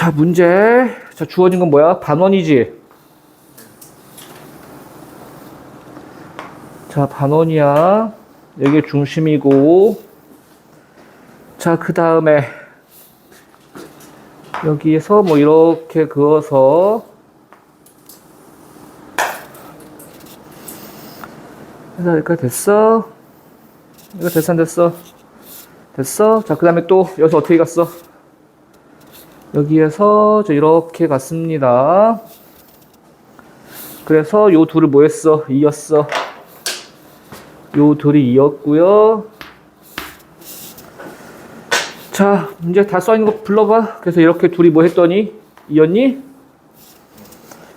자, 문제. 자, 주어진 건 뭐야? 반원이지? 자, 반원이야. 여기 중심이고. 자, 그 다음에 여기에서 뭐 이렇게 그어서 해서 여기까지 됐어? 이거 됐어 안 됐어? 됐어? 자, 그 다음에 또 여기서 어떻게 갔어? 여기에서 저 이렇게 갔습니다. 그래서 요 둘을 뭐 했어? 이었어. 요 둘이 이었고요. 자, 이제 다 써있는 거 불러봐. 그래서 이렇게 둘이 뭐 했더니? 이었니?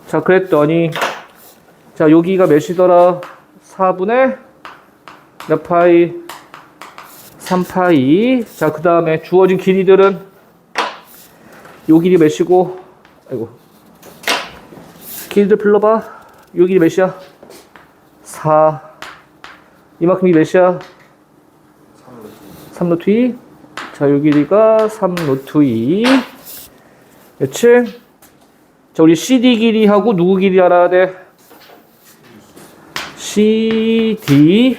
자, 그랬더니 자, 여기가 몇이더라? 4분의 몇 파이? 3파이. 자, 그 다음에 주어진 길이들은 요 길이 몇이고, 아이고. 길이들 불러봐. 요 길이 몇이야? 4. 이만큼이 몇이야? 3루트 2. 자, 요 길이가 3루트 2. 그치? 자, 우리 CD 길이하고 누구 길이 알아야 돼? CD.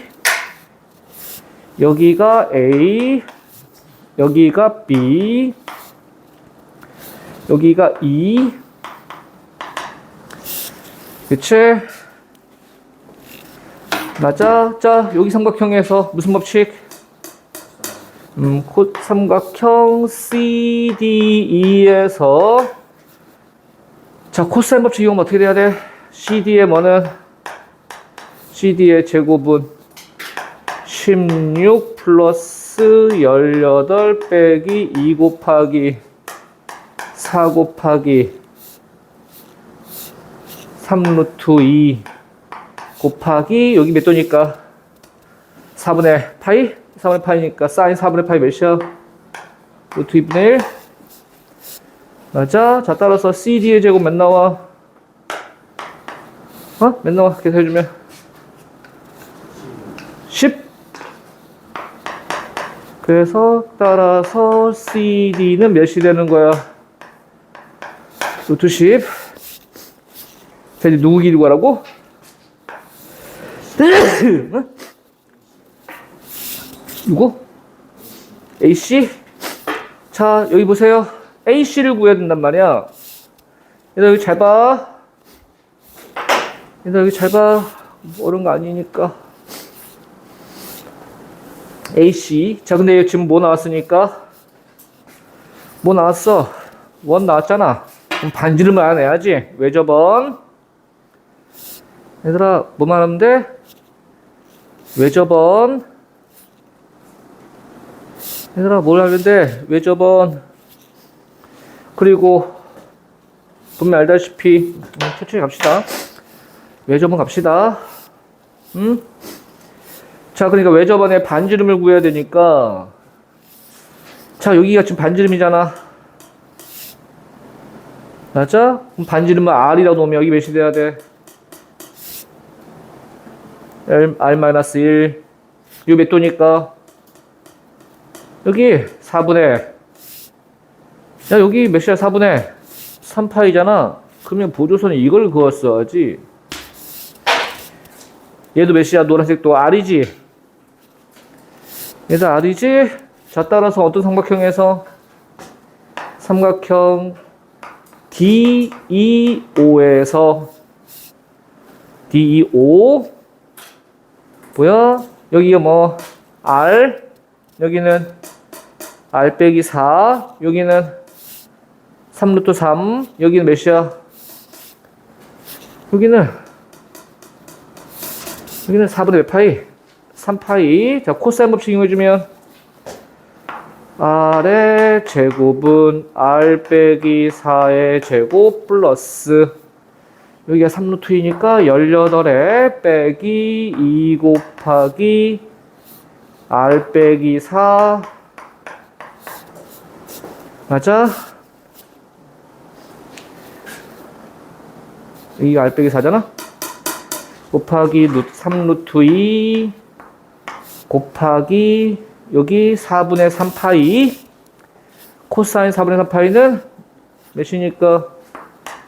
여기가 A. 여기가 B. 여기가 E. 그치? 맞아. 자, 여기 삼각형에서 무슨 법칙? 음, 코, 삼각형 CDE에서 자, 코사인 법칙 이용하면 어떻게 돼야 돼? CD의 뭐는 CD의 제곱은 16 플러스 18 빼기 2 곱하기 4 곱하기 3루트 2 곱하기 여기 몇 도니까 4분의 파이? 4분의 파이니까 사인 4분의 파이 몇이야? 루트 2분의 1 맞아? 자 따라서 CD의 제곱 몇 나와? 어? 몇 나와? 계산해주면 10 그래서 따라서 CD는 몇이 되는 거야? 10자 이제 누구 구하라고? 응? 누구? AC? 자, 여기 보세요. AC를 구해야 된단 말이야. 얘들 여기 잘 봐. 얘들 여기 잘 봐. 어려운 거 아니니까. AC. 자, 근데 지금 뭐 나왔으니까? 뭐 나왔어? 원 나왔잖아. 그럼 반지름을 알아내야지. 외접원. 얘들아, 뭐만 하면 돼? 외접원. 얘들아, 뭘 하는데? 외접원. 그리고, 분명 알다시피, 음, 천천히 갑시다. 외접원 갑시다. 응? 자, 그러니까 외접원의 반지름을 구해야 되니까, 자, 여기가 지금 반지름이잖아. 맞아? 그럼 반지름은 R이라고 놓으면 여기 몇이 돼야 돼? R, R-1. 이거 몇 도니까? 여기 4분의. 야 여기 몇이야? 4분의. 3파이잖아. 그러면 보조선에 이걸 그었어야지 얘도 몇이야? 노란색도 R이지? 얘도 R이지? 자 따라서 어떤 삼각형에서? 삼각형 DEO에서 DEO 뭐야 여기가 뭐 R? 여기는 R 빼기 4 여기는 3루트 3 여기는 몇이야? 여기는 여기는 4분의 몇 파이? 3파이. 자 코사인 법칙 이용해주면 R의 제곱은 R 빼기 4의 제곱 플러스 여기가 3루트 2니까 18에 빼기 2 곱하기 R 빼기 4 맞아? 여기가 R 빼기 4잖아? 곱하기 루트 3루트 2 곱하기 여기 4분의 3파이 코사인 4분의 3파이는 몇이니까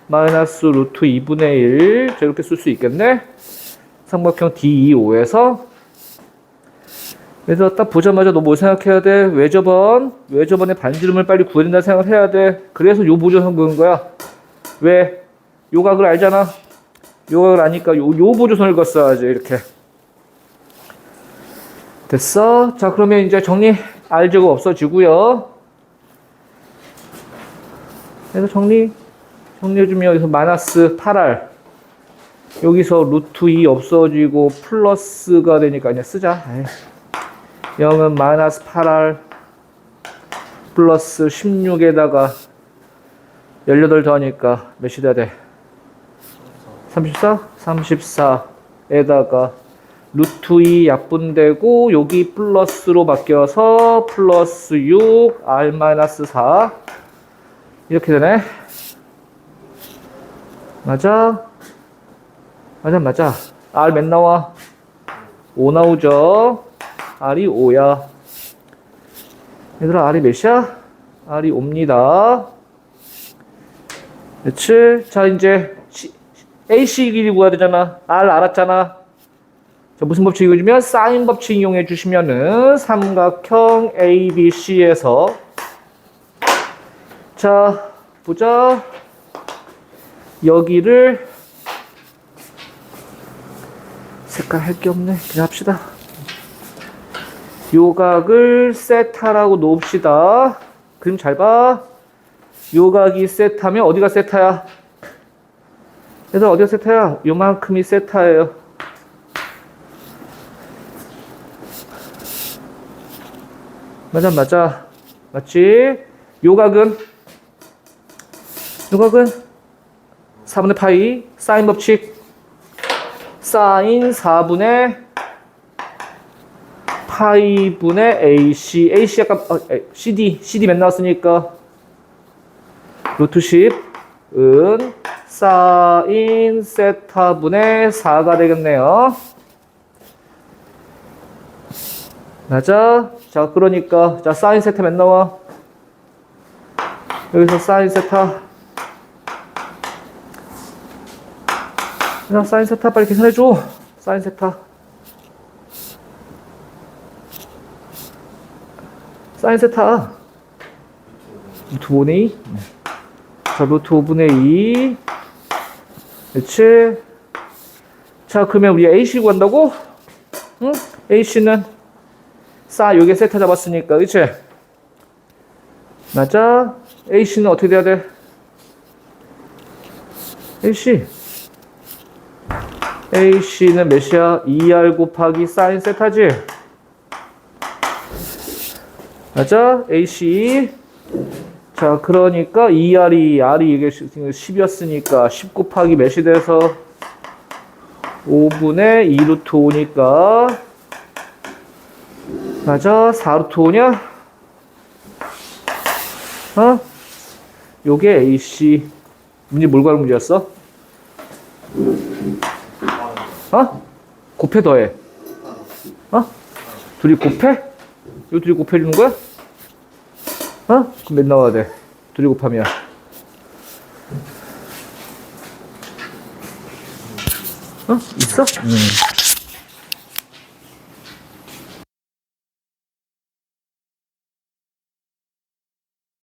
마이너스 루트 2분의 1. 자, 이렇게 쓸 수 있겠네. 삼각형 D25에서 그래서 딱 보자마자 너뭐 생각해야 돼? 외접원, 외접원의 반지름을 빨리 구해야 된다 생각을 해야 돼. 그래서 요 보조선 그은 거야. 왜? 요각을 알잖아. 요각을 아니까 요, 요 보조선을 그었어야지 이렇게. 됐어? 자, 그러면 이제 정리, 알제곱 없어지고요 그래서 정리, 정리해주면 여기서 마이너스 8R. 여기서 루트 2 없어지고 플러스가 되니까 그냥 쓰자. 에이. 0은 마이너스 8R 플러스 16에다가 18 더하니까 몇이 돼야 돼? 34? 34에다가 루트 2 약분되고 여기 플러스로 바뀌어서 플러스 6 R 마이너스 4 이렇게 되네 맞아? 맞아 맞아 R 몇 나와? 5 나오죠 R이 5야 얘들아 R이 몇이야? R이 5입니다 그치? 자 이제 AC 길이 구해야 되잖아 R 알았잖아 자, 무슨 법칙 이거주면 사인 법칙 이용해 주시면은 삼각형 ABC에서 자 보자. 여기를 색깔 할 게 없네. 그냥 합시다. 요각을 세타라고 놓읍시다. 그림 잘봐. 요각이 세타면 어디가 세타야? 그래서 어디가 세타야? 요만큼이 세타예요 맞아 맞아. 맞지? 요각은? 요각은? 4분의 파이 사인 법칙. 사인 4분의 파이분의 AC AC 약간 어, 에, CD CD 몇 나왔으니까. 루트 10은 사인 세타분의 4가 되겠네요 맞아? 자 그러니까. 자 사인 세타 몇 나와. 여기서 사인 세타 자 사인 세타 빨리 계산해줘. 사인 세타 사인 세타 루트 5분의 2 자, 루트 5분의 2 그렇지 자 그러면 우리 AC 구한다고? 응? AC는 싸 여기에 세타 잡았으니까 그치? 맞아 AC는 어떻게 돼야 돼? AC AC는 몇이야? 2R 곱하기 사인 세타지? 맞아? AC. 자, 그러니까 2R이, R이 이게 10이었으니까 10 곱하기 몇이 돼서 5분의 2루트 5니까 맞아? 4루트 5냐? 어? 요게 AC. 문제 뭘 가는 문제였어? 어? 곱해 더해. 어? 둘이 곱해? 이거 둘이 곱해주는 거야? 어? 그럼 몇 나와야 돼? 둘이 곱하면. 어? 있어? 응.